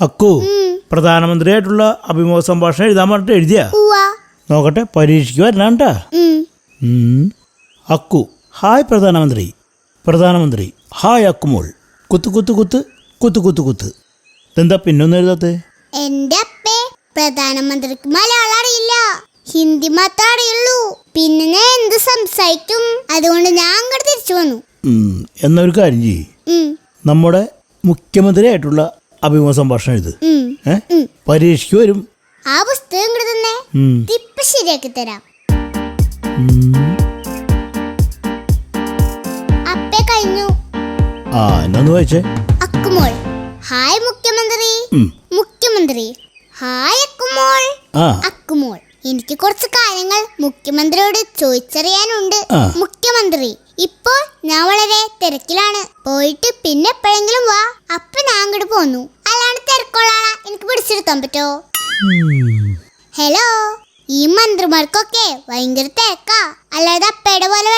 അക്കു പ്രധാനമന്ത്രിയായിട്ടുള്ള അഭിമുഖ സംഭാഷണം എഴുതാൻ പറഞ്ഞിട്ട് എഴുതിയാ? നോക്കട്ടെ പരീക്ഷയ്ക്ക് ഉം. ഉം. അക്കു ഹായ് പ്രധാനമന്ത്രി. പ്രധാനമന്ത്രി ഹായ് അക്കുമോൾ. കുത്ത് കുത്ത് കുത്ത് കുത്ത് കുത്ത് കുത്ത്. എന്താ പിന്നൊന്നും എഴുതാത്തേ? എന്റെ അപ്പേ പ്രധാനമന്ത്രിക്ക് മലയാളം അറിയില്ല. ഹിന്ദി മാത്രമേ അറിയുള്ളൂ. പിന്നെ ഞാൻ എന്ത് സംസാരിക്കും? അതുകൊണ്ട് ഞാൻ അങ്ങോട്ട് തിരിച്ചു വന്നു. എന്നൊരു കാര്യം ചെയ്യ്. നമ്മുടെ നമ്മുടെ മുഖ്യമന്ത്രിയായിട്ടുള്ള അഭിമുഖ സംഭാഷണം എഴുത്. ഉം, ഏ? പരീക്ഷയ്ക്ക് വരും. ആ പുസ്തകം തന്നെ. ഉം. ശരിയാക്കി തരാം. അപ്പേ കഴിഞ്ഞു. ആ എന്നാന്ന് വായിച്ചേ? അക്കുമോൾ. ഹായ് മുഖ്യമന്ത്രി. മുഖ്യമന്ത്രി. ഹായ് അക്കുമോൾ. അക്കുമോൾ. എനിക്ക് കുറച്ച് കാര്യങ്ങൾ മുഖ്യമന്ത്രിയോട് ചോദിച്ചറിയാനുണ്ട്. മുഖ്യമന്ത്രി ഇപ്പോൾ ഞാൻ വളരെ തിരക്കിലാണ്. പോയിട്ട് പിന്നെ എപ്പോഴെങ്കിലും വാ. അപ്പൊ ഞാൻ അങ്ങോട്ട് പോന്നു. അല്ലാണ്ട് തിരക്കുള്ളാളാ എനിക്ക് പിടിച്ചെടുക്കാൻ പറ്റോ? ഹലോ? ഈ മന്ത്രിമാർക്കൊക്കെ ഭയങ്കര തിരക്കാ. അല്ലാതെ അപ്പയുടെ പോലെ